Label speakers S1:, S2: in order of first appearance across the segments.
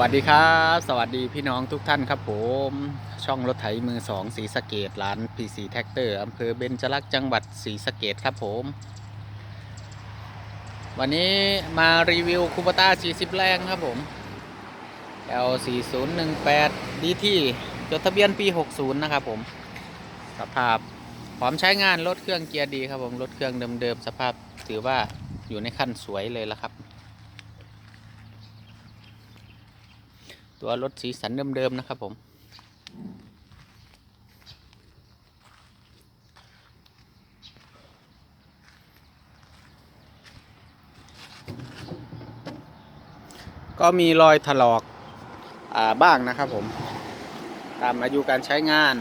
S1: วัสดีครับ สวัสดีพี่น้องทุกท่านครับผม ช่องรถไถมือสองสีสะเกตร้าน PC t แท็กเตอร์อำเภอเบญจรักษ์จังหวัดศรีสะเกดครับผม วันนี้มารีวิวคูปต้า 40 แรงครับผม L4018 DT จดทะเบียนปี 60 นะครับผม สภาพพร้อมใช้งานรถเครื่องเกียร์ดีครับผม รถเครื่องเดิมๆสภาพถือว่าอยู่ในขั้นสวยเลยละครับ ตัวรถสีสันเดิมๆนะครับผม ก็มีรอยถลอกอาบ้างนะครับผม ตามอายุการใช้งาน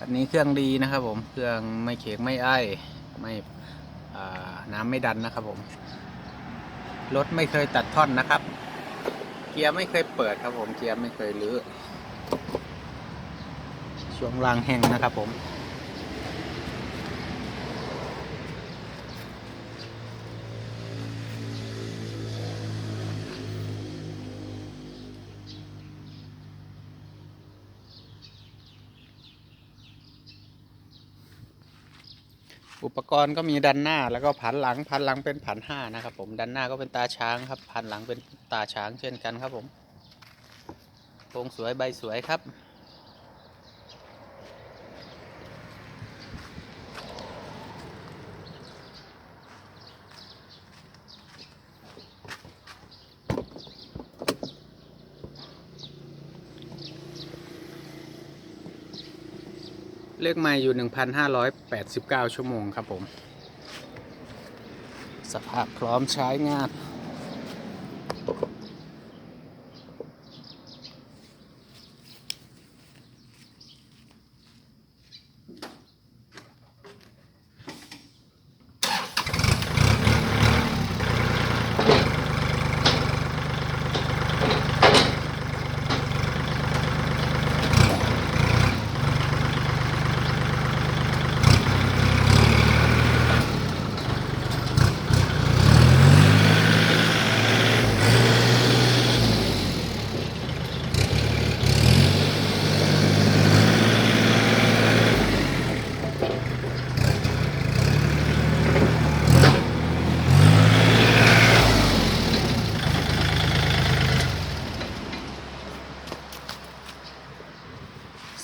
S1: อันนี้เครื่องดีนะครับผม เครื่องไม่เขกไม่ไอไม่น้ำไม่ดันนะครับผม รถไม่เคยตัดท่อนนะครับ กียร์ไม่เคยเปิดครับผมเกียร์ไม่เคยรื้อช่วงล่างแห้งนะครับผม อุปกรณ์ก็มีดันหน้าแล้วก็ผันหลังผันหลังเป็นผันห้านะครับ ผมดันหน้าก็เป็นตาช้างครับผันหลังเป็นตาช้างเช่นกันครับผมโครงสวยใบสวยครับ เลขไม่อยู่ 1,589 ชั่วโมงครับผม สภาพพร้อมใช้งาน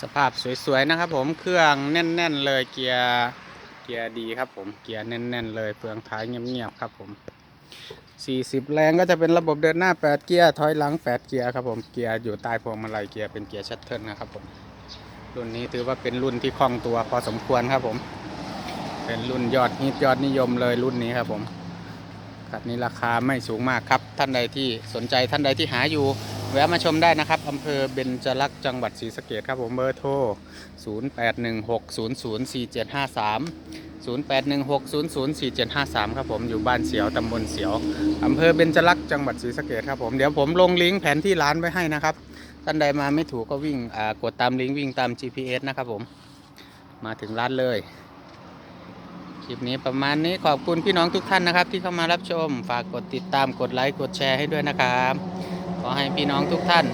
S1: สภาพสวยๆนะครับ ผมเครื่องแน่น ๆ เลยเกียร์เกียร์ดีครับ ผมเกียร์แน่น ๆ เลยเฟืองท้ายเงียบๆครับ ผม 40 แรงก็จะเป็นระบบเดินหน้า 8 เกียร์ถอยหลัง 8 เกียร์ครับผมเกียร์อยู่ใต้พวงมาลัยเกียร์เป็นเกียร์ชัตเทิลนะครับผมรุ่นนี้ถือว่าเป็นรุ่นที่คล่องตัวพอสมควรครับผม เป็นรุ่นยอดฮิตยอดนิยมเลยรุ่นนี้ครับผมคันนี้ราคาไม่สูงมากครับ ท่านใดที่สนใจท่านใดที่หาอยู่ แวะมาชมได้นะครับอำเภอเบญจรักษ์จังหวัดศรีสะเกดครับผมเบอร์โทร 0816004753 0816004753 ครับผมอยู่บ้านเสียวตำบลเสียวอำเภอเบญจรักษ์จังหวัดศรีสะเกดครับผมเดี๋ยวผมลงลิงก์แผนที่ร้านไว้ให้นะครับท่านใดมาไม่ถูกก็วิ่งกดตามลิงก์วิ่งตาม GPS นะครับผมมาถึงร้านเลยคลิปนี้ประมาณนี้ขอบคุณพี่น้องทุกท่านนะครับ ที่เข้ามารับชม ฝากกดติดตามกดไลค์กดแชร์ให้ด้วยนะครับ อให้พี่น้องทุกท่าน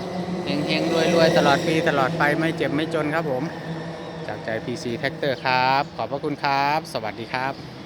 S1: เฮงๆรวยๆ ตลอดปีตลอดไปไม่เจ็บไม่จนครับผม จากใจ PC Tractor ครับ ขอบพระคุณครับ สวัสดีครับ